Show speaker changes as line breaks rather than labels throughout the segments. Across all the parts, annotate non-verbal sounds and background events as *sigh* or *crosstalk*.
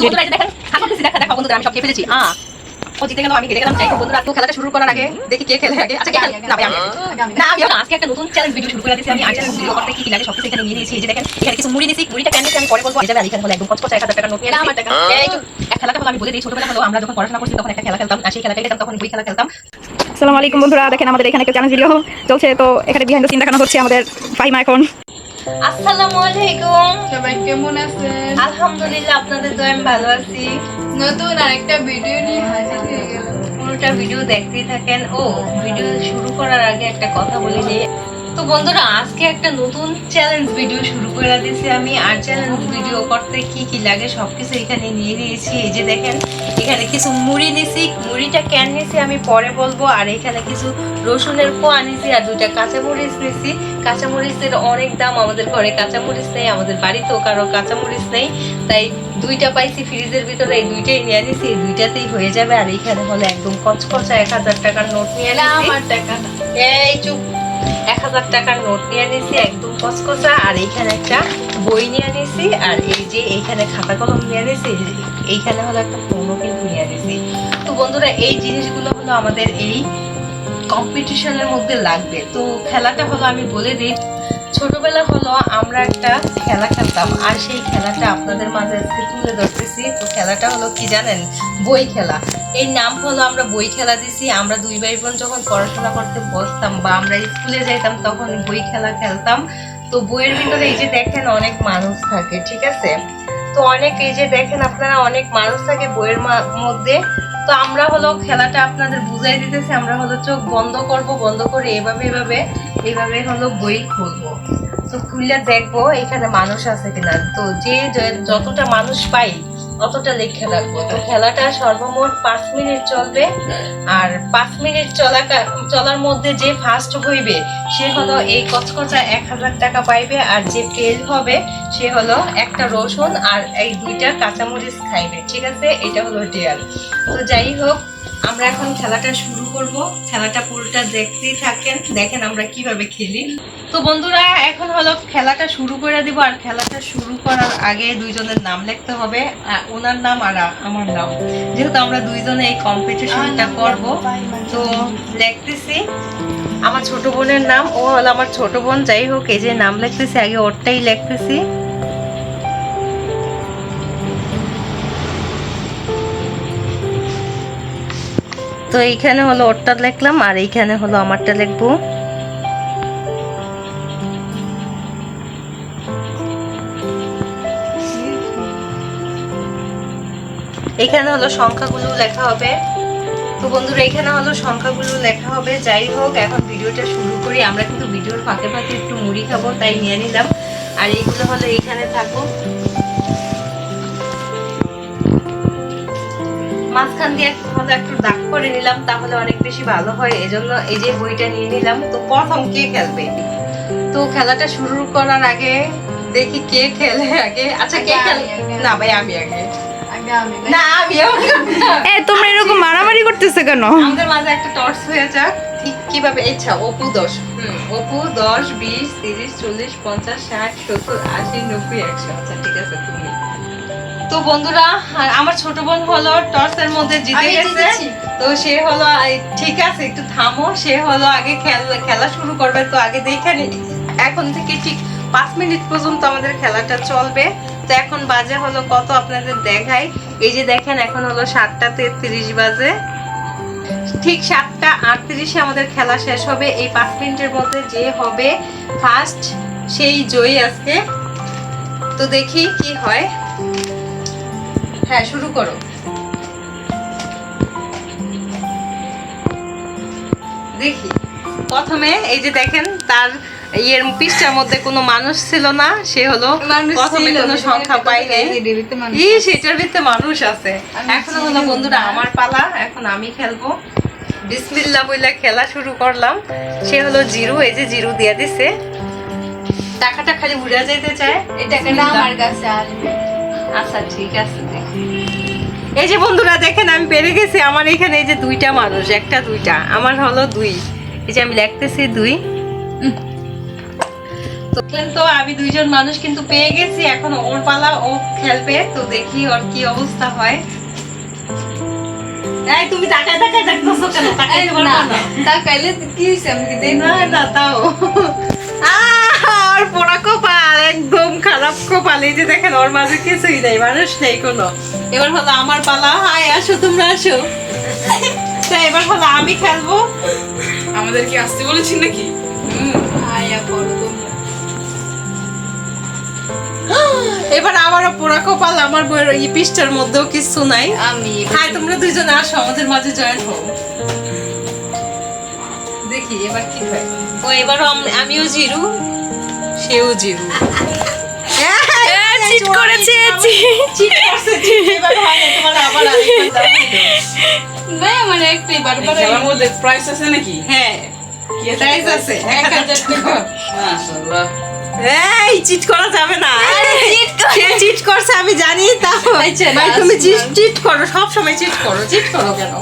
খেলাটা শুরু আগে দেখি কে খেলে আচ্ছা, আজকে একটা নতুন ভিডিও শুরু করে আমি ভিডিও কি লাগে নিয়েছি মুড়ি আমি বলবো আমি ছোটবেলা হলো আমরা যখন পড়াশোনা তখন একটা খেলা খেলতাম সেই খেলতাম তখন খেলা খেলতাম বন্ধুরা দেখেন আমাদের এখানে চলছে তো এখানে বিহাইন্ড সিন দেখানো হচ্ছে আমাদের ফাইমা এখন
আসসালামু আলাইকুম কেমন আছেন
আলহামদুলিল্লাহ আপনাদের তো ভালো আছি
নতুন আরেকটা ভিডিও নিয়ে হাজির হয়ে গেলাম
পুরোটা ভিডিও দেখতেই থাকেন ও ভিডিও শুরু করার আগে একটা কথা বলে দিই তো বন্ধুরা আজকে একটা নতুন চ্যালেঞ্জ ভিডিও শুরু করে দিয়েছি আমি আর চ্যালেঞ্জ ভিডিও করতে কি কি লাগে সব কিছু এখানে নিয়ে নিয়েছি এই যে দেখেন এখানে কিছু মুড়ি নিছি মুড়িটা ক্যান নিছি আমি পরে বলবো আর এখানে কিছু রসুনের পোয়া নিছি আর দুইটা কাঁচামরিচ নিছি কাঁচামরিচের অনেক দাম আমাদের ঘরে কাঁচামরিচ নেই আমাদের বাড়িতেও কারো কাঁচামরিচ নেই তাই দুইটা পাইছি ফ্রিজের ভিতরে এই দুইটাই নিয়ে নিছি এই দুইটাতেই হয়ে যাবে আর এখানে হলে একদম কচকচা এক হাজার টাকার নোট নিয়ে আমার টাকা এই চুপ এক হাজার টাকার নোট নিয়ে নিয়েছি একদম কচকচা আর এইখানে একটা বই নিয়ে নিয়েছি আর এই যে এইখানে খাতা কলম নিয়ে নিয়েছি এইখানে হলো একটা ফোনও কিন্তু নিয়ে নিয়েছি তো বন্ধুরা এই জিনিসগুলো হলো আমাদের এই কম্পিটিশনের মধ্যে লাগবে তো খেলাটা হলো আমি বলে দিই ছোটবেলা হলো আমরা একটা খেলা খেলতাম আর সেই খেলাটা আপনাদের মাঝে আজকে তুলে ধরতেছি তো খেলাটা হলো কি জানেন বই খেলা এই নাম হলো আমরা বই খেলা দিছি আমরা দুই ভাই বোন যখন পড়াশোনা করতে বসতাম বা আমরা স্কুলে যাইতাম তখন বই খেলা খেলতাম তো বইয়ের ভিতরে এই যে দেখেন অনেক মানুষ থাকে ঠিক আছে তো অনেক এই যে দেখেন আপনারা অনেক মানুষ থাকে বইয়ের মধ্যে তো আমরা হলো খেলাটা আপনাদের বুঝাই দিতেছি আমরা হলো চোখ বন্ধ করব বন্ধ করে এভাবে এভাবে এইভাবে হলো বই খুলবো তো খুললে দেখবো এখানে মানুষ আছে কিনা তো যে যতটা মানুষ পাই অতটা লেখা রাখবো তো খেলাটা সর্বমোট পাঁচ মিনিট চলবে আর পাঁচ মিনিট চলা চলার মধ্যে যে ফার্স্ট হইবে সে হলো এই কচকচা এক হাজার টাকা পাইবে আর যে ফেল হবে সে হলো একটা রসুন আর এই দুইটা কাঁচামরিচ খাইবে ঠিক আছে এটা হলো ডেয়ার তো যাই হোক আমরা এখন খেলাটা শুরু করব খেলাটা পুরোটা দেখতেই থাকেন দেখেন আমরা কিভাবে খেলি তো বন্ধুরা এখন হলো খেলাটা শুরু করে দিব আর খেলাটা শুরু করার আগে দুইজনের নাম লিখতে হবে ওনার নাম আর আমার নাম যেহেতু আমরা দুইজনে এই কম্পিটিশনটা করব তো লিখতেছি আমার ছোট বোনের নাম ও হলো আমার ছোট বোন যাই হোক এই যে নাম লিখতেছি আগে ওরটাই লিখতেছি তো এইখানে হলো ওরটা লিখলাম আর এইখানে হলো আমারটা লিখবো এখানে হলো সংখ্যাগুলো লেখা হবে তো বন্ধুরা এখানে হলো সংখ্যাগুলো লেখা হবে যাই হোক এখন ভিডিওটা শুরু করি আমরা কিন্তু ভিডিওর ফাঁকে ফাঁকে একটু মুড়ি খাবো তাই নিয়ে নিলাম আর এইগুলো হলো এইখানে থাকবো মাঝখান দিয়ে একটু একটু দাগ করে নিলাম তাহলে অনেক বেশি ভালো হয় এজন্য এই যে বইটা নিয়ে নিলাম তো প্রথম কে খেলবে তো খেলাটা শুরু করার আগে দেখি কে খেলে আগে আচ্ছা কে খেলে না ভাই আমি আগে
না আমি
এরকম মারামারি কেন
আমাদের মাঝে একটা টর্চ হয়ে যাক ঠিক কিভাবে ইচ্ছা অপু দশ দশ বিশ তিরিশ চল্লিশ পঞ্চাশ ষাট সত্তর আশি নব্বই একশো আচ্ছা ঠিক আছে তুমি তো বন্ধুরা আমার ছোট বোন হলো টর্চের মধ্যে জিতে গেছে তো সে হলো ঠিক আছে একটু থামো সে হলো আগে খেলা শুরু করবে তো আগে দেখে এখন থেকে ঠিক পাঁচ মিনিট পর্যন্ত আমাদের খেলাটা চলবে তো এখন বাজে হলো কত আপনাদের দেখাই এই যে দেখেন এখন হলো সাতটা তেত্রিশ বাজে ঠিক সাতটা আটত্রিশে আমাদের খেলা শেষ হবে এই পাঁচ মিনিটের মধ্যে যে হবে ফার্স্ট সেই জয়ী আজকে তো দেখি কি হয় হ্যাঁ শুরু করো দেখি প্রথমে এই যে দেখেন তার ইয়ের পিসটার মধ্যে কোনো মানুষ ছিল না সে হলো প্রথমে কোনো সংখ্যা পাই নাই ই সেটার ভিতরে মানুষ আছে এখন হলো বন্ধুরা আমার পালা এখন আমি খেলবো বিসমিল্লা বইলা খেলা শুরু করলাম সে হলো জিরু এই যে জিরু দিয়ে দিছে টাকাটা খালি উড়া যেতে চায়
আমার কাছে আসবে
আচ্ছা ঠিক আছে এই যে বন্ধুরা দেখেন আমি পেরে গেছি আমার এখানে এই যে দুইটা মানুষ একটা দুইটা আমার হলো দুই এই যে আমি লেখতেছি দুই তো আমি দুইজন মানুষ কিন্তু পেয়ে গেছি এখন ওর পালা ও খেলবে তো দেখি ওর কি অবস্থা হয়
তুমি তাকাই তাকায় দেখতেছো কেন তাকাই না
তাকাইলে কি হইছে আমি না না তাও আর পোড়া কোপা একদম খারাপ কপাল এই যে দেখেন ওর মাঝে কিছুই নেই মানুষ নেই কোনো এবার হলো আমার পালা হাই আসো তোমরা আসো তা এবার হলো আমি খেলবো
আমাদের কি আসতে বলেছি নাকি
এবার আমারও পোড়া কপাল আমার বইয়ের এই পৃষ্ঠার মধ্যেও কিছু নাই আমি হ্যাঁ তোমরা দুইজন আসো আমাদের মাঝে জয়েন হও দেখি এবার কি হয়
ও এবারও আমিও জিরু সেও জিরু
চিট
মানে হ্যাঁ, করা যাবে না কে চিট করছে আমি জানি তাও ভাই তুমি চিট চিট করো সব সময় চিট করো চিট করো কেন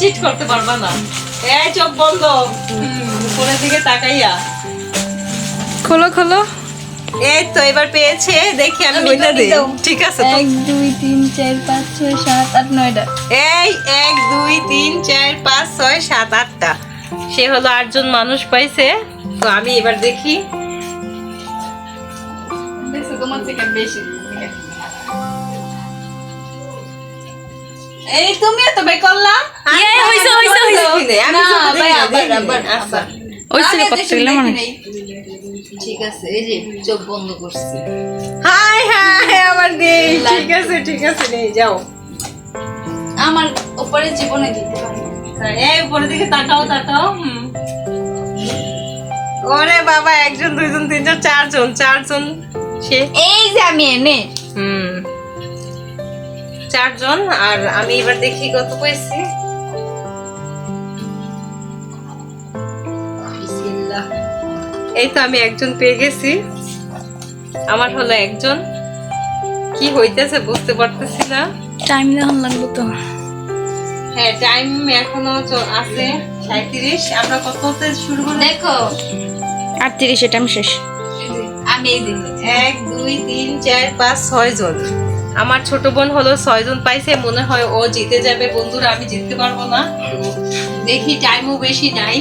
চিট করতে পারবা না এই চোখ বন্ধ উপরের দিকে তাকাইয়া খোলো খোলো এই তো এবার পেয়েছে দেখি আমি ওইটা দিই ঠিক আছে
তো 1 2 3 4 5 6 7 8 9টা
এই 1 2 3 4 5 6 7 8টা সে হলো আটজন মানুষ পাইছে তো আমি এবার দেখি
এই তুমিও তো ভাই করলাম
হইছে হইছে হইছে
আমি আবার আবার আবার
ওই ছিল করছিলাম মনে
ঠিক আছে এই যে চোখ বন্ধ করছি হাই হাই আমার দেই ঠিক আছে ঠিক আছে নেই যাও
আমার উপরে জীবনে দিতে পারি
হ্যাঁ, এই উপরে দিকে তাকাও তাকাও ওরে বাবা একজন দুইজন তিনজন চারজন চারজন
সে এই যে আমি এনে হুম
চারজন আর আমি এবার দেখি কত পেয়েছি এই তো আমি একজন পেয়ে গেছি আমার হলো একজন কি হইতেছে বুঝতে পারতেছি না
টাইম এখন লাগবে তো
হ্যাঁ টাইম এখনো আছে সাঁত্রিশ আমরা কততে শুরু করব
দেখো
আটত্রিশ এটা আমি শেষ
আমি এক দুই তিন চার পাঁচ ছয় জন আমার ছোট বোন হলো ছয়জন পাইছে মনে হয় ও জিতে যাবে বন্ধুরা আমি জিততে পারবো না দেখি টাইমও বেশি নাই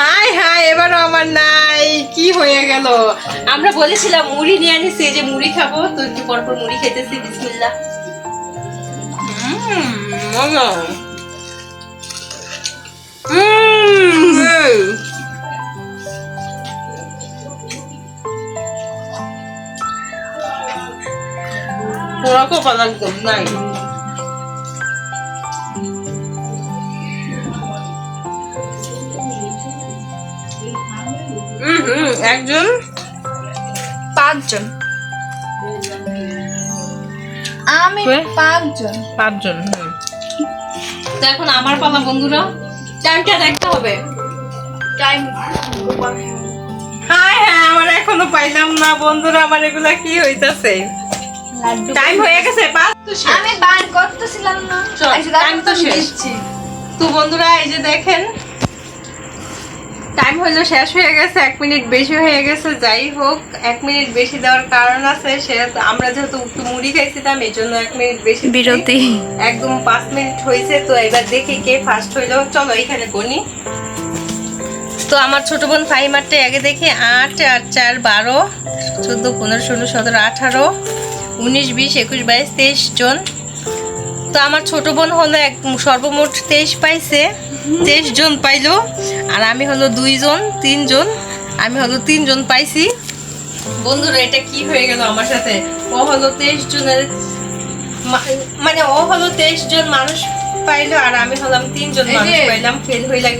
হাই হাই এবার আমার নাই কি হয়ে গেল আমরা বলেছিলাম মুড়ি নিয়ে আনিছি যে মুড়ি খাবো তো একটু পর মুড়ি খেতেছি বিসমিল্লা পোড়া কপাল একদম নাই একজন পাঁচজন
আমি পাঁচজন পাঁচজন তো এখন আমার পালা বন্ধুরা টাইমটা দেখতে হবে টাইম
হ্যাঁ হ্যাঁ আমার এখনো পাইলাম না বন্ধুরা আমার এগুলা কি হইতাছে টাইম হয়ে গেছে পাঁচ
তো আমি বার করতেছিলাম না
টাইম তো শেষ তো বন্ধুরা এই যে দেখেন টাইম হলো শেষ হয়ে গেছে এক মিনিট বেশি হয়ে গেছে যাই হোক এক মিনিট বেশি দেওয়ার কারণ আছে সে আমরা যেহেতু একটু মুড়ি খাইছিলাম এই জন্য এক মিনিট বেশি বিরতি একদম পাঁচ মিনিট হয়েছে তো এবার দেখি কে ফার্স্ট হইলো চলো এখানে গনি তো আমার ছোট বোন ফাইমারটা আগে দেখি আট আট চার বারো চোদ্দো পনেরো ষোলো সতেরো আঠারো উনিশ বিশ একুশ বাইশ তেইশ জন তো আমার ছোট বোন হলো এক সর্বমোট তেইশ পাইছে তেইশ জন পাইলো আর আমি হলো দুইজন তিনজন আমি হলো তিনজন পাইছি বন্ধুরা এটা কি হয়ে গেল আমার সাথে ও হলো তেইশ জনের মানে ও হলো তেইশ জন মানুষ পাইলো আর আমি হলাম তিনজন মানুষ পাইলাম ফেল হয়ে গেল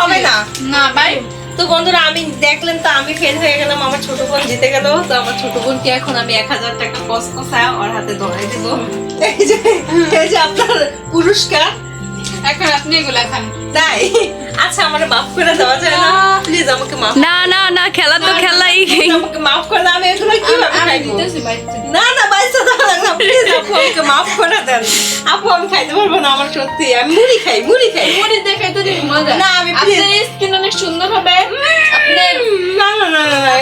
হবে না না ভাই তো বন্ধুরা আমি দেখলেন তো আমি ফেল হয়ে গেলাম আমার ছোট বোন জিতে গেল তো আমার ছোট বোনকে এখন আমি এক হাজার টাকা কসকসা ওর হাতে ধরাই দেবো এই যে আপনার পুরস্কার
এখন আপনি এগুলা খান
তাই আচ্ছা আমার মাফ করে দেওয়া আচ্ছা, যায় না প্লিজ আমাকে মাফ
না না না খেলা তো খেলাই
আমাকে মাফ করে দাও আমি এগুলো কি ভাবে না না বাইসা দাও না প্লিজ *laughs* আপু আমাকে মাফ করে দেন আপু আমি খাইতে পারবো না আমার সত্যি আমি মুড়ি খাই মুড়ি খাই
মুড়ি দেখাই তো মজা
না আমি আপনার
স্কিন অনেক সুন্দর হবে আপনি
না না না না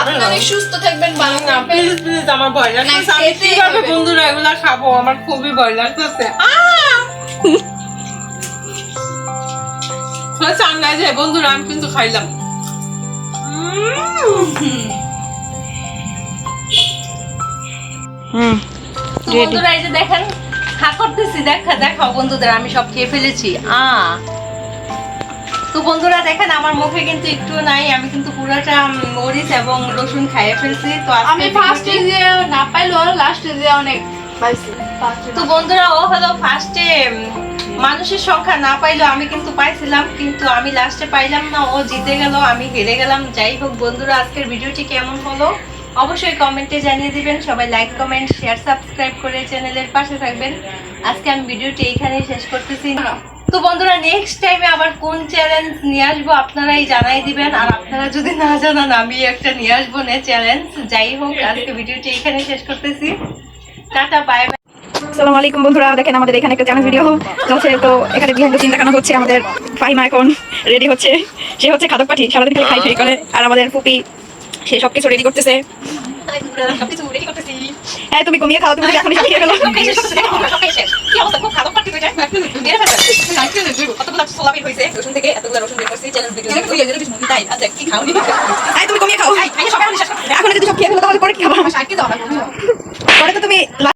আপনি
সুস্থ থাকবেন ভালো
না প্লিজ প্লিজ আমার ভয় লাগছে আমি কিভাবে বন্ধুরা এগুলা খাবো আমার খুবই ভয় লাগছে আ বন্ধুরা আমি কিন্তু খাইলাম বন্ধুরা এই যে দেখেন খা করতেছি দেখা বন্ধুদের আমি সব খেয়ে ফেলেছি আ তো বন্ধুরা দেখেন আমার মুখে কিন্তু একটু নাই আমি কিন্তু পুরোটা মরিচ এবং রসুন খাইয়ে ফেলছি তো
আমি ফার্স্টে যে না পাইলো লাস্টে যে অনেক
তো বন্ধুরা ও হলো ফার্স্টে মানুষের সংখ্যা না পাইলেও আমি কিন্তু পাইছিলাম কিন্তু আমি লাস্টে পাইলাম না ও জিতে গেল আমি হেরে গেলাম যাই হোক বন্ধুরা আজকের ভিডিওটি কেমন হলো অবশ্যই কমেন্টে জানিয়ে দিবেন সবাই লাইক কমেন্ট শেয়ার সাবস্ক্রাইব করে চ্যানেলের পাশে থাকবেন আজকে আমি ভিডিওটি এইখানেই শেষ করতেছি তো বন্ধুরা নেক্সট টাইমে আবার কোন চ্যালেঞ্জ নিয়ে আসবো আপনারাই জানাই দিবেন আর আপনারা যদি না জানান আমি একটা নিয়ে আসবো না চ্যালেঞ্জ যাই হোক আজকে ভিডিওটি এখানে শেষ করতেছি টাটা বাই বাই আসসালামু আলাইকুম বন্ধুরা দেখেন আমাদের এখানে একটা চ্যানেল ভিডিও চলছে তো এখানে বিহাইন্ড চিন্তা কেন হচ্ছে আমাদের এখন রেডি হচ্ছে সে হচ্ছে খাদক পাঠি সারাদিন খাই করে আর আমাদের পুপি সে সব কিছু রেডি করতেছে হ্যাঁ তুমি কমিয়ে খাও তুমি এখন আচ্ছা,
তুমি কমিয়ে
খাও এখন যদি সব খেয়ে তাহলে পরে কি খাবো পরে তো তুমি